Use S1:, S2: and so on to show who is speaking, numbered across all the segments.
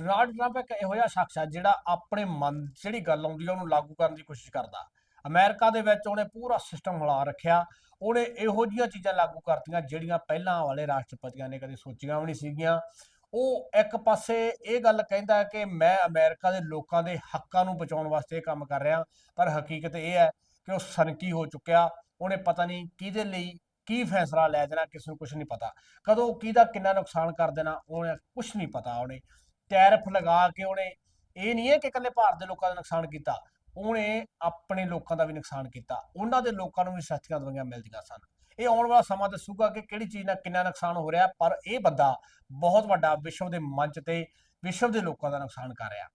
S1: Donald Trump ਇੱਕ ਇਹੋ ਜਿਹਾ ਸ਼ਖਸ ਹੈ ਜਿਹੜਾ ਆਪਣੇ ਮਨ, ਜਿਹੜੀ ਗੱਲ ਆਉਂਦੀ ਹੈ ਉਹਨੂੰ ਲਾਗੂ ਕਰਨ ਦੀ ਕੋਸ਼ਿਸ਼ ਕਰਦਾ। ਅਮਰੀਕਾ ਦੇ ਵਿੱਚ ਉਹਨੇ ਪੂਰਾ ਸਿਸਟਮ ਹਿਲਾ ਰੱਖਿਆ। ਉਹਨੇ ਇਹੋ ਜਿਹੀਆਂ ਚੀਜ਼ਾਂ ਲਾਗੂ ਕਰਤੀਆਂ ਜਿਹੜੀਆਂ ਪਹਿਲਾਂ ਵਾਲੇ ਰਾਸ਼ਟਰਪਤੀਆਂ ਨੇ ਕਦੇ ਸੋਚੀਆਂ ਵੀ ਨਹੀਂ ਸੀਗੀਆਂ। ਉਹ ਇੱਕ ਪਾਸੇ ਇਹ ਗੱਲ ਕਹਿੰਦਾ ਕਿ ਮੈਂ ਅਮਰੀਕਾ ਦੇ ਲੋਕਾਂ ਦੇ ਹੱਕਾਂ ਨੂੰ ਬਚਾਉਣ ਵਾਸਤੇ ਇਹ ਕੰਮ ਕਰ ਰਿਹਾ, ਪਰ ਹਕੀਕਤ ਇਹ ਹੈ ਕਿ ਉਹ ਸਨਕੀ ਹੋ ਚੁੱਕਿਆ। ਉਹਨੇ ਪਤਾ ਨਹੀਂ ਕਿਹਦੇ ਲਈ ਕੀ ਫੈਸਲਾ ਲੈ ਦੇਣਾ, ਕਿਸ ਨੂੰ ਕੁਝ ਨਹੀਂ ਪਤਾ। ਕਦੋਂ ਕਿਹਦਾ ਕਿੰਨਾ ਨੁਕਸਾਨ ਕਰ ਦੇਣਾ, ਉਹਨੇ ਕੁਝ ਨਹੀਂ ਪਤਾ ਉਹਨੇ। ਟੈਰਫ ਲਗਾ ਕੇ ਉਹਨੇ ਇਹ ਨਹੀਂ ਹੈ ਕਿ ਇਕੱਲੇ ਭਾਰਤ ਦੇ ਲੋਕਾਂ ਦਾ ਨੁਕਸਾਨ ਕੀਤਾ, ਉਹਨੇ ਆਪਣੇ ਲੋਕਾਂ ਦਾ ਵੀ ਨੁਕਸਾਨ ਕੀਤਾ, ਉਹਨਾਂ ਦੇ ਲੋਕਾਂ ਨੂੰ ਵੀ ਸਸਤੀਆਂ ਦਵਾਈਆਂ ਮਿਲਦੀਆਂ ਸਨ। ਇਹ ਆਉਣ ਵਾਲਾ ਸਮਾਂ ਦੱਸੂਗਾ ਕਿ ਕਿਹੜੀ ਚੀਜ਼ ਨਾਲ ਕਿੰਨਾ ਨੁਕਸਾਨ ਹੋ ਰਿਹਾ, ਪਰ ਇਹ ਬੰਦਾ ਬਹੁਤ ਵੱਡਾ ਵਿਸ਼ਵ ਦੇ ਮੰਚ ਤੇ ਵਿਸ਼ਵ ਦੇ ਲੋਕਾਂ ਦਾ ਨੁਕਸਾਨ ਕਰ ਰਿਹਾ।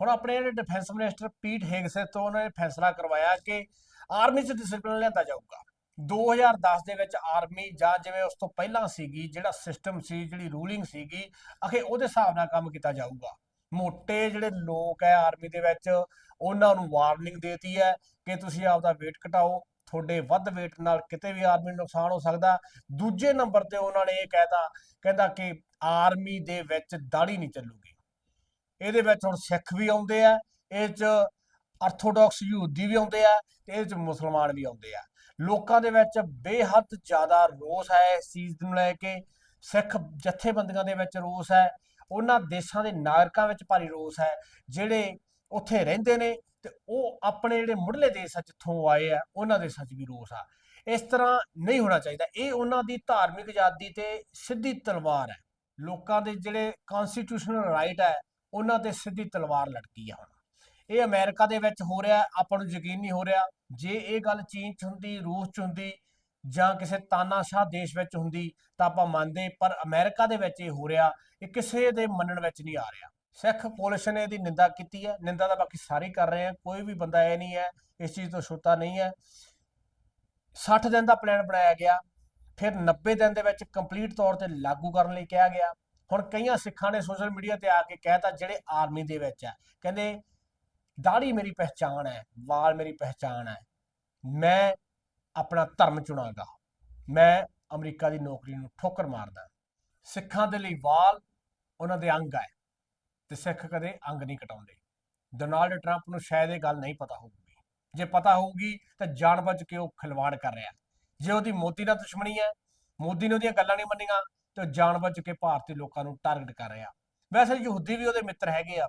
S1: ਹੁਣ ਆਪਣੇ ਜਿਹੜੇ ਡਿਫੈਂਸ ਮਿਨਿਸਟਰ ਪੀਟ ਹੇਗਸ ਤੋਂ ਉਹਨਾਂ ਨੇ ਫੈਸਲਾ ਕਰਵਾਇਆ ਕਿ ਆਰਮੀ 'ਚ ਡਿਸਪਲਿਨ ਲਿਆਂਦਾ ਜਾਊਗਾ। 2010 ਦੇ ਵਿੱਚ ਆਰਮੀ ਜਾਂ ਜਿਵੇਂ ਉਸ ਤੋਂ ਪਹਿਲਾਂ ਸੀਗੀ, ਜਿਹੜਾ ਸਿਸਟਮ ਸੀ, ਜਿਹੜੀ ਰੂਲਿੰਗ ਸੀਗੀ, ਅਖੇ ਉਹਦੇ ਹਿਸਾਬ ਨਾਲ ਕੰਮ ਕੀਤਾ ਜਾਊਗਾ। ਮੋਟੇ ਜਿਹੜੇ ਲੋਕ ਹੈ ਆਰਮੀ ਦੇ ਵਿੱਚ, ਉਹਨਾਂ ਨੂੰ ਵਾਰਨਿੰਗ ਦੇਤੀ ਹੈ ਕਿ ਤੁਸੀਂ ਆਪਦਾ weight ਘਟਾਓ, ਤੁਹਾਡੇ ਵੱਧ weight ਨਾਲ ਕਿਤੇ ਵੀ ਆਰਮੀ ਨੂੰ ਨੁਕਸਾਨ ਹੋ ਸਕਦਾ। ਦੂਜੇ ਨੰਬਰ ਤੇ ਉਹਨਾਂ ਨੇ ਇਹ ਕਹਿਤਾ, ਕਹਿੰਦਾ ਕਿ ਆਰਮੀ ਦੇ ਵਿੱਚ ਦਾੜੀ ਨਹੀਂ ਚੱਲੂਗੀ। ਇਹਦੇ ਵਿੱਚ ਹੁਣ ਸਿੱਖ ਵੀ ਆਉਂਦੇ ਆ ਇਹ ਚ ਆਰਥੋਡਾਕਸ ਯਹੂਦੀ ਵੀ ਆਉਂਦੇ ਆ ਤੇ ਇਹ ਚ ਮੁਸਲਮਾਨ ਵੀ ਆਉਂਦੇ ਆ ਲੋਕਾਂ ਦੇ ਵਿੱਚ ਬੇਹੱਦ ਜ਼ਿਆਦਾ ਰੋਸ ਹੈ ਇਸ ਚੀਜ਼ ਨੂੰ ਲੈ ਕੇ, ਸਿੱਖ ਜਥੇਬੰਦੀਆਂ ਦੇ ਵਿੱਚ ਰੋਸ ਹੈ, ਉਹਨਾਂ ਦੇਸ਼ਾਂ ਦੇ ਨਾਗਰਿਕਾਂ ਵਿੱਚ ਭਾਰੀ ਰੋਸ ਹੈ, ਜਿਹੜੇ ਉੱਥੇ ਰਹਿੰਦੇ ਨੇ ਤੇ ਉਹ ਆਪਣੇ ਜਿਹੜੇ ਮੁੱਢਲੇ ਦੇਸ਼ ਜਿੱਥੋਂ ਆਏ ਆ, ਉਹਨਾਂ ਦੇਸ਼ਾਂ 'ਚ ਵੀ ਰੋਸ ਆ। ਇਸ ਤਰ੍ਹਾਂ ਨਹੀਂ ਹੋਣਾ ਚਾਹੀਦਾ, ਇਹ ਉਹਨਾਂ ਦੀ ਧਾਰਮਿਕ ਆਜ਼ਾਦੀ ਤੇ ਸਿੱਧੀ ਤਲਵਾਰ ਹੈ। ਲੋਕਾਂ ਦੇ ਜਿਹੜੇ ਕਨਸਟੀਟਿਊਸ਼ਨਲ ਰਾਈਟ ਹੈ, ਉਹਨਾਂ ਤੇ ਸਿੱਧੀ ਤਲਵਾਰ ਲਟਕੀ ਆ ਹੁਣ। ਇਹ ਅਮਰੀਕਾ ਦੇ ਵਿੱਚ ਹੋ ਰਿਹਾ, ਆਪਾਂ ਨੂੰ ਯਕੀਨ ਨਹੀਂ ਹੋ ਰਿਹਾ। ਜੇ ਇਹ ਗੱਲ ਚੀਨ 'ਚ ਹੁੰਦੀ, ਰੂਸ 'ਚ ਹੁੰਦੀ ਜਾਂ ਕਿਸੇ ਤਾਨਾਸ਼ਾਹ ਦੇਸ਼ ਵਿੱਚ ਹੁੰਦੀ, ਤਾਂ ਆਪਾਂ ਮੰਨਦੇ, ਪਰ ਅਮਰੀਕਾ ਦੇ ਵਿੱਚ ਇਹ ਹੋ ਰਿਹਾ, ਇਹ ਕਿਸੇ ਦੇ ਮੰਨਣ ਵਿੱਚ ਨਹੀਂ ਆ ਰਿਹਾ। ਸਿੱਖ ਪੁਲਿਸ ਨੇ ਇਹਦੀ ਨਿੰਦਾ ਕੀਤੀ ਹੈ। ਨਿੰਦਾ ਤਾਂ ਬਾਕੀ ਸਾਰੇ ਕਰ ਰਹੇ ਆ, ਕੋਈ ਵੀ ਬੰਦਾ ਇਹ ਨਹੀਂ ਹੈ, ਇਸ ਚੀਜ਼ ਤੋਂ ਛੋਟਾ ਨਹੀਂ ਹੈ। 60 ਦਿਨ ਦਾ ਪਲਾਨ ਬਣਾਇਆ ਗਿਆ, ਫਿਰ 90 ਦਿਨ ਦੇ ਵਿੱਚ ਕੰਪਲੀਟ ਤੌਰ ਤੇ ਲਾਗੂ ਕਰਨ ਲਈ ਕਿਹਾ ਗਿਆ। ਹੁਣ ਕਈਆਂ ਸਿੱਖਾਂ ਨੇ ਸੋਸ਼ਲ ਮੀਡੀਆ ਤੇ ਆ ਕੇ ਕਹਿਤਾ, ਜਿਹੜੇ ਆਰਮੀ ਦੇ ਵਿੱਚ ਹੈ। ਕਹਿੰਦੇ ਦਾੜੀ ਮੇਰੀ ਪਹਿਚਾਣ ਹੈ ਵਾਲ ਮੇਰੀ ਪਹਿਚਾਣ ਹੈ ਮੈਂ ਆਪਣਾ ਧਰਮ ਚੁਣਾਂਗਾ ਮੈਂ ਅਮਰੀਕਾ ਦੀ ਨੌਕਰੀ ਨੂੰ ਠੋਕਰ ਮਾਰਦਾ ਸਿੱਖਾਂ ਦੇ ਲਈ ਵਾਲ ਉਹਨਾਂ ਦੇ ਅੰਗ ਹੈ ਤੇ ਸਿੱਖ ਕਦੇ ਅੰਗ ਨਹੀਂ ਕਟਾਉਂਦੇ ਡੋਨਾਲਡ ਟਰੰਪ ਨੂੰ ਸ਼ਾਇਦ ਇਹ ਗੱਲ ਨਹੀਂ ਪਤਾ ਹੋਊਗੀ ਜੇ ਪਤਾ ਹੋਊਗੀ ਤਾਂ ਜਾਣਬੁੱਝ ਕੇ ਉਹ ਖਿਲਵਾੜ ਕਰ ਰਿਹਾ ਜੇ ਉਹਦੀ ਮੋਦੀ ਨਾਲ ਦੁਸ਼ਮਣੀ ਹੈ ਮੋਦੀ ਨੇ ਉਹਦੀਆਂ ਗੱਲਾਂ ਨਹੀਂ ਮੰਨੀਆਂ ਤੇ ਉਹ ਜਾਣਬੁੱਝ ਕੇ ਭਾਰਤੀ ਲੋਕਾਂ ਨੂੰ ਟਾਰਗੇਟ ਕਰ ਰਿਹਾ ਵੈਸੇ ਯਹੂਦੀ ਵੀ ਉਹਦੇ ਮਿੱਤਰ ਹੈਗੇ ਆ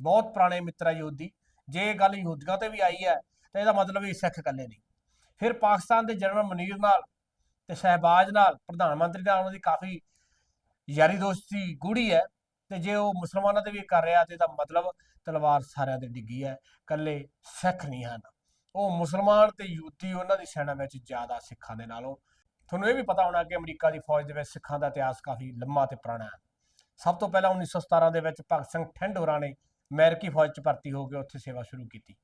S1: ਬਹੁਤ ਪੁਰਾਣੇ ਮਿੱਤਰ ਆ ਯਹੂਦੀ ਜੇ ਇਹ ਗੱਲ ਯਹੂਦੀਆਂ ਤੇ ਵੀ ਆਈ ਹੈ, ਤਾਂ ਇਹਦਾ ਮਤਲਬ ਇਹ ਸਿੱਖ ਇਕੱਲੇ ਨਹੀਂ। ਫਿਰ ਪਾਕਿਸਤਾਨ ਦੇ ਜਨਰਲ ਮਨੀਰ ਨਾਲ ਤੇ ਸ਼ਹਿਬਾਜ਼ ਨਾਲ ਪ੍ਰਧਾਨ ਮੰਤਰੀ ਨਾਲ ਉਹਨਾਂ ਦੀ ਕਾਫੀ ਯਾਰੀ ਦੋਸਤੀ ਗੂੜੀ ਹੈ ਤੇ ਜੇ ਉਹ ਮੁਸਲਮਾਨਾਂ ਤੇ ਵੀ ਕਰ ਰਿਹਾ ਤੇ ਇਹਦਾ ਮਤਲਬ ਤਲਵਾਰ ਸਾਰਿਆਂ ਦੇ ਡਿੱਗੀ ਹੈ, ਇਕੱਲੇ ਸਿੱਖ ਨਹੀਂ ਹਨ। ਉਹ ਮੁਸਲਮਾਨ ਤੇ ਯੂਤੀ ਉਹਨਾਂ ਦੀ ਸੈਨਾ ਵਿੱਚ ਜ਼ਿਆਦਾ ਸਿੱਖਾਂ ਦੇ ਨਾਲੋਂ, ਤੁਹਾਨੂੰ ਇਹ ਵੀ ਪਤਾ ਹੋਣਾ ਕਿ ਅਮਰੀਕਾ ਦੀ ਫੌਜ ਦੇ ਵਿੱਚ ਸਿੱਖਾਂ ਦਾ ਇਤਿਹਾਸ ਕਾਫੀ ਲੰਮਾ ਤੇ ਪੁਰਾਣਾ ਹੈ। ਸਭ ਤੋਂ ਪਹਿਲਾਂ 1917 ਦੇ ਵਿੱਚ ਭਗਤ ਸਿੰਘ ਠੰਡ ਹੋਰਾਂ ਨੇ ਅਮਰੀਕੀ ਫੌਜ 'ਚ ਭਰਤੀ ਹੋ ਕੇ ਉੱਥੇ ਸੇਵਾ ਸ਼ੁਰੂ ਕੀਤੀ।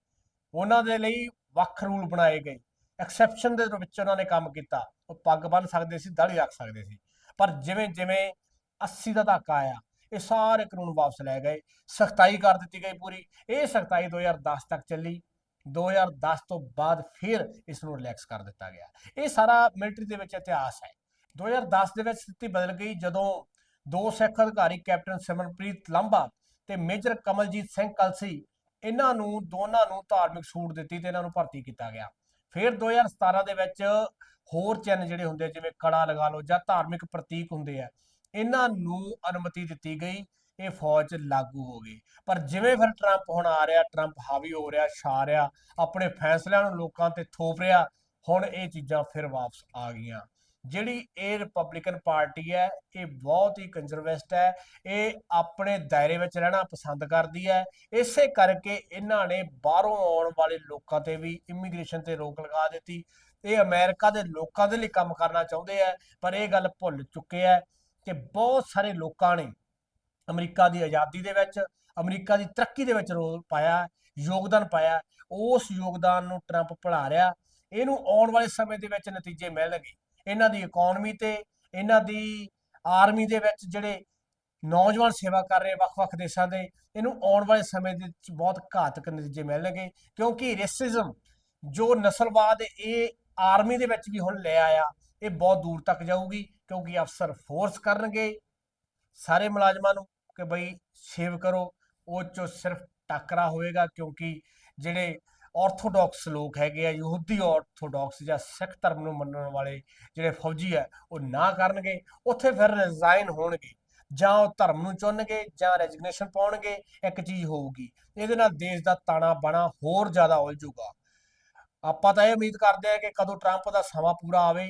S1: ਉਹਨਾਂ ਦੇ ਲਈ ਵੱਖ ਰੂਲ ਬਣਾਏ ਗਏ। ਐਕਸੈਪਸ਼ਨ ਦੇ ਵਿੱਚ ਉਹਨਾਂ ਨੇ ਕੰਮ ਕੀਤਾ। ਉਹ ਪੱਗ ਬੰਨ੍ਹ ਸਕਦੇ ਸੀ ਦਾੜੀ ਰੱਖ ਸਕਦੇ ਸੀ। ਪਰ ਜਿਵੇਂ ਜਿਵੇਂ 80 ਦਾ ਧੱਕਾ ਆਇਆ, ਇਹ ਸਾਰੇ ਕਾਨੂੰਨ ਵਾਪਸ ਲੈ ਗਏ। ਸਖਤਾਈ ਕਰ ਦਿੱਤੀ ਗਈ ਪੂਰੀ। ਇਹ ਸਖਤਾਈ 2010 ਤੱਕ ਚੱਲੀ। 2010 ਤੋਂ ਬਾਅਦ ਫਿਰ ਇਸ ਨੂੰ ਰਿਲੈਕਸ ਕਰ ਦਿੱਤਾ ਗਿਆ। ਇਹ ਸਾਰਾ ਮਿਲਟਰੀ ਦੇ ਵਿੱਚ ਇਤਿਹਾਸ ਹੈ। 2010 ਦੇ ਵਿੱਚ ਸਥਿਤੀ ਬਦਲ ਗਈ ਜਦੋਂ ਦੋ ਸਿੱਖ ਅਧਿਕਾਰੀ ਕੈਪਟਨ ਸਿਮਰਨਪ੍ਰੀਤ ਲਾਂਬਾ ਤੇ ਮੇਜਰ ਕਮਲਜੀਤ ਸਿੰਘ ਕਲਸੀ, ਇਹਨਾਂ ਨੂੰ, ਦੋਨਾਂ ਨੂੰ ਧਾਰਮਿਕ ਛੂਟ ਦਿੱਤੀ ਤੇ ਇਹਨਾਂ ਨੂੰ ਭਰਤੀ ਕੀਤਾ ਗਿਆ। ਫਿਰ 2017 ਦੇ ਵਿੱਚ ਹੋਰ ਚਿੰਨ੍ਹ ਜਿਹੜੇ ਹੁੰਦੇ ਜਿਵੇਂ ਕੜਾ ਲਗਾ ਲਓ ਜਾਂ ਧਾਰਮਿਕ ਪ੍ਰਤੀਕ ਹੁੰਦੇ ਆ, ਇਹਨਾਂ ਨੂੰ ਅਨੁਮਤੀ ਦਿੱਤੀ ਗਈ, ਇਹ ਫੌਜ 'ਚ ਲਾਗੂ ਹੋ ਗਈ। ਪਰ ਜਿਵੇਂ ਫਿਰ ਟਰੰਪ ਹੁਣ ਆ ਰਿਹਾ ਟਰੰਪ ਹਾਵੀ ਹੋ ਰਿਹਾ, ਛਾ ਰਿਹਾ, ਆਪਣੇ ਫੈਸਲਿਆਂ ਨੂੰ ਲੋਕਾਂ ਤੇ ਥੋਪ ਰਿਹਾ, ਹੁਣ ਇਹ ਚੀਜ਼ਾਂ ਫਿਰ ਵਾਪਸ ਆ ਗਈਆਂ। ਜਿਹੜੀ ਇਹ ਰਿਪਬਲਿਕਨ ਪਾਰਟੀ ਹੈ, ਇਹ ਬਹੁਤ ਹੀ ਕੰਜ਼ਰਵਿਸਟ ਹੈ, ਇਹ ਆਪਣੇ ਦਾਇਰੇ ਵਿੱਚ ਰਹਿਣਾ ਪਸੰਦ ਕਰਦੀ ਹੈ। ਇਸੇ ਕਰਕੇ ਇਹਨਾਂ ਨੇ ਬਾਹਰੋਂ ਆਉਣ ਵਾਲੇ ਲੋਕਾਂ ਤੇ ਵੀ ਇਮੀਗ੍ਰੇਸ਼ਨ ਤੇ ਰੋਕ ਲਗਾ ਦਿੱਤੀ। ਇਹ ਅਮਰੀਕਾ ਦੇ ਲੋਕਾਂ ਦੇ ਲਈ ਕੰਮ ਕਰਨਾ ਚਾਹੁੰਦੇ ਆ, ਪਰ ਇਹ ਗੱਲ ਭੁੱਲ ਚੁੱਕੇ ਆ ਕਿ ਬਹੁਤ ਸਾਰੇ ਲੋਕਾਂ ਨੇ ਅਮਰੀਕਾ ਦੀ ਆਜ਼ਾਦੀ ਦੇ ਵਿੱਚ ਅਮਰੀਕਾ ਦੀ ਤਰੱਕੀ ਦੇ ਵਿੱਚ ਰੋਲ ਪਾਇਆ, ਯੋਗਦਾਨ ਪਾਇਆ। ਉਸ ਯੋਗਦਾਨ ਨੂੰ ਟਰੰਪ ਭੁਲਾ ਰਿਹਾ। ਇਹਨੂੰ ਆਉਣ ਵਾਲੇ ਸਮੇਂ ਦੇ ਵਿੱਚ ਨਤੀਜੇ ਮਿਲਣਗੇ। ਇਹਨਾਂ ਦੀ ਇਕਨੋਮੀ ਤੇ, ਇਹਨਾਂ ਦੀ ਆਰਮੀ ਦੇ ਵਿੱਚ ਜਿਹੜੇ ਨੌਜਵਾਨ ਸੇਵਾ ਕਰ ਰਹੇ ਵੱਖ-ਵੱਖ ਦੇਸ਼ਾਂ ਦੇ, ਇਹਨੂੰ ਆਉਣ ਵਾਲੇ ਸਮੇਂ ਦੇ ਵਿੱਚ ਬਹੁਤ ਘਾਤਕ ਨਤੀਜੇ ਮਿਲਣਗੇ ਕਿਉਂਕਿ ਰੇਸਿਜ਼ਮ ਜੋ ਨਸਲਵਾਦ ਇਹ ਆਰਮੀ ਦੇ ਵਿੱਚ ਵੀ ਹੁਣ ਲੈ ਆਇਆ, ਇਹ ਬਹੁਤ ਦੂਰ ਤੱਕ ਜਾਊਗੀ ਕਿਉਂਕਿ ਅਫਸਰ ਫੋਰਸ ਕਰਨਗੇ ਸਾਰੇ ਮੁਲਾਜ਼ਮਾਂ ਨੂੰ ਕਿ ਬਈ ਸੇਵ ਕਰੋ, ਉਹ ਚੋਂ ਸਿਰਫ ਟੱਕਰਾ ਹੋਏਗਾ ਕਿਉਂਕਿ ਜਿਹੜੇ ਆਰਥੋਡਾਕਸ ਲੋਕ ਹੈਗੇ ਆ, ਯਹੂਦੀ ਆਰਥੋਡਾਕਸ ਜਾਂ ਸਿੱਖ ਧਰਮ ਨੂੰ ਮੰਨਣ ਵਾਲੇ ਜਿਹੜੇ ਫੌਜੀ ਆ, ਉਹ ਨਾ ਕਰਨਗੇ, ਉੱਥੇ ਫਿਰ ਰਿਜ਼ਾਈਨ ਹੋਣਗੇ। ਜਾਂ ਉਹ ਧਰਮ ਨੂੰ ਚੁਣਨਗੇ, ਜਾਂ ਰੈਜ਼ਿਗਨੇਸ਼ਨ ਪਾਉਣਗੇ, ਇੱਕ ਚੀਜ਼ ਹੋਊਗੀ। ਇਹਦੇ ਨਾਲ ਦੇਸ਼ ਦਾ ਤਾਣਾ ਬਾਣਾ ਹੋਰ ਜ਼ਿਆਦਾ ਉਲਝੂਗਾ ਆਪਾਂ ਤਾਂ ਇਹ ਉਮੀਦ ਕਰਦੇ ਆ ਕਿ ਕਦੋਂ ਟਰੰਪ ਦਾ ਸਮਾਂ ਪੂਰਾ ਆਵੇ,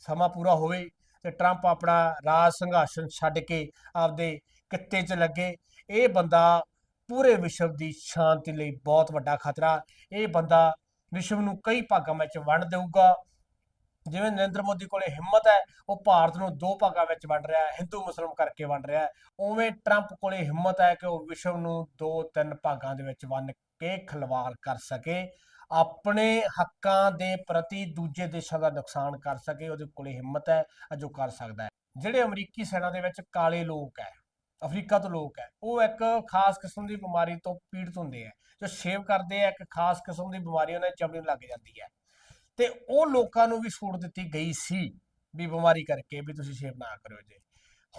S1: ਸਮਾਂ ਪੂਰਾ ਹੋਵੇ, ਤੇ ਟਰੰਪ ਆਪਣਾ ਰਾਜ ਸੰਘਰਸ਼ਨ ਛੱਡ ਕੇ ਆਪਦੇ ਕਿੱਤੇ 'ਚ ਲੱਗੇ। ਇਹ ਬੰਦਾ ਪੂਰੇ ਵਿਸ਼ਵ ਦੀ ਸ਼ਾਂਤੀ ਲਈ ਬਹੁਤ ਵੱਡਾ ਖਤਰਾ। ਇਹ ਬੰਦਾ ਵਿਸ਼ਵ ਨੂੰ ਕਈ ਭਾਗਾਂ ਵਿੱਚ ਵੰਡ ਦੇਊਗਾ। ਜਿਵੇਂ ਨਰਿੰਦਰ ਮੋਦੀ ਕੋਲੇ ਹਿੰਮਤ ਹੈ, ਉਹ ਭਾਰਤ ਨੂੰ ਦੋ ਭਾਗਾਂ ਵਿੱਚ ਵੰਡ ਰਿਹਾ ਹੈ, ਹਿੰਦੂ ਮੁਸਲਮ ਕਰਕੇ ਵੰਡ ਰਿਹਾ ਹੈ। ਉਵੇਂ ਟਰੰਪ ਕੋਲੇ ਹਿੰਮਤ ਹੈ ਕਿ ਉਹ ਵਿਸ਼ਵ ਨੂੰ ਦੋ ਤਿੰਨ ਭਾਗਾਂ ਦੇ ਵਿੱਚ ਵੰਡ ਕੇ ਖਿਲਵਾੜ ਕਰ ਸਕੇ। ਆਪਣੇ ਹੱਕਾਂ ਦੇ ਪ੍ਰਤੀ ਦੂਜੇ ਦੇਸ਼ਾਂ ਦਾ ਨੁਕਸਾਨ ਕਰ ਸਕੇ, ਉਹਦੇ ਕੋਲੇ ਹਿੰਮਤ ਹੈ, ਅਜੋ ਕਰ ਸਕਦਾ ਹੈ। ਜਿਹੜੇ ਅਮਰੀਕੀ ਸੈਨਾ ਦੇ ਵਿੱਚ ਕਾਲੇ ਲੋਕ ਹੈ ਅਫਰੀਕਾ ਤੋਂ ਲੋਕ ਹੈ। ਉਹ ਇੱਕ ਖਾਸ ਕਿਸਮ ਦੀ ਬਿਮਾਰੀ ਤੋਂ ਪੀੜਤ ਹੁੰਦੇ ਆ ਜੋ ਸ਼ੇਵ ਕਰਦੇ ਆ ਇੱਕ ਖਾਸ ਕਿਸਮ ਦੀ ਬਿਮਾਰੀ ਉਹਨਾਂ ਦੀ ਚਮੜੀ ਨੂੰ ਲੱਗ ਜਾਂਦੀ ਹੈ। ਤੇ ਉਹ ਲੋਕਾਂ ਨੂੰ ਵੀ ਛੂਟ ਦਿੱਤੀ ਗਈ ਸੀ ਵੀ ਬਿਮਾਰੀ ਕਰਕੇ ਵੀ ਤੁਸੀਂ ਸ਼ੇਵ ਨਾ ਕਰਿਓ ਜੇ।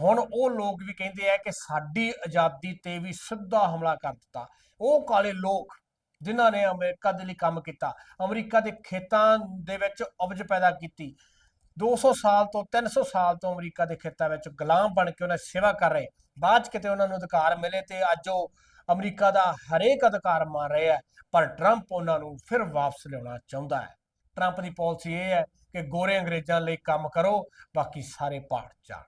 S1: ਹੁਣ ਉਹ ਲੋਕ ਵੀ ਕਹਿੰਦੇ ਆ ਕਿ ਸਾਡੀ ਆਜ਼ਾਦੀ ਤੇ ਵੀ ਸਿੱਧਾ ਹਮਲਾ ਕਰ ਦਿੱਤਾ। ਉਹ ਕਾਲੇ ਲੋਕ ਜਿਨ੍ਹਾਂ ਨੇ ਅਮਰੀਕਾ ਦੇ ਲਈ ਕੰਮ ਕੀਤਾ, ਅਮਰੀਕਾ ਦੇ ਖੇਤਾਂ ਦੇ ਵਿੱਚ ਉਪਜ ਪੈਦਾ ਕੀਤੀ 200 ਸਾਲ ਤੋਂ 300 ਸਾਲ ਤੋਂ ਅਮਰੀਕਾ ਦੇ ਖੇਤਾਂ ਵਿੱਚ ਗੁਲਾਮ ਬਣ ਕੇ ਉਹਨਾਂ ਦੀ ਸੇਵਾ ਕਰ ਰਹੇ। ਬਾਅਦ 'ਚ ਕਿਤੇ ਉਹਨਾਂ ਨੂੰ ਅਧਿਕਾਰ ਮਿਲੇ ਤੇ ਅੱਜ ਉਹ ਅਮਰੀਕਾ ਦਾ ਹਰੇਕ ਅਧਿਕਾਰ ਮਾਰ ਰਹੇ ਆ, ਪਰ ਟਰੰਪ ਉਹਨਾਂ ਨੂੰ ਫਿਰ ਵਾਪਸ ਲਿਆਉਣਾ ਚਾਹੁੰਦਾ ਹੈ। ਟਰੰਪ ਦੀ ਪਾਲਿਸੀ ਇਹ ਹੈ ਕਿ ਗੋਰੇ ਅੰਗਰੇਜ਼ਾਂ ਲਈ ਕੰਮ ਕਰੋ, ਬਾਕੀ ਸਾਰੇ ਭਾੜ ਜਾਣ।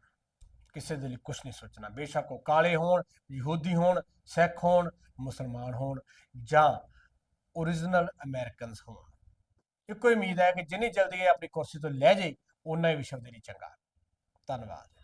S1: ਕਿਸੇ ਦੇ ਲਈ ਕੁਝ ਨਹੀਂ ਸੋਚਣਾ। ਬੇਸ਼ੱਕ ਉਹ ਕਾਲੇ ਹੋਣ, ਯਹੂਦੀ ਹੋਣ, ਸਿੱਖ ਹੋਣ, ਮੁਸਲਮਾਨ ਹੋਣ ਜਾਂ ਓਰੀਜਨਲ ਅਮਰੀਕਨਸ ਹੋਣ। ਇੱਕੋ ਹੀ ਉਮੀਦ ਹੈ ਕਿ ਜਿੰਨੀ ਜਲਦੀ ਇਹ ਆਪਣੀ ਕੁਰਸੀ ਤੋਂ ਲੈ ਜੇ ਉਨਾ ਹੀ ਵਿਸ਼ਵ ਦੇ ਲਈ ਚੰਗਾ। ਧੰਨਵਾਦ।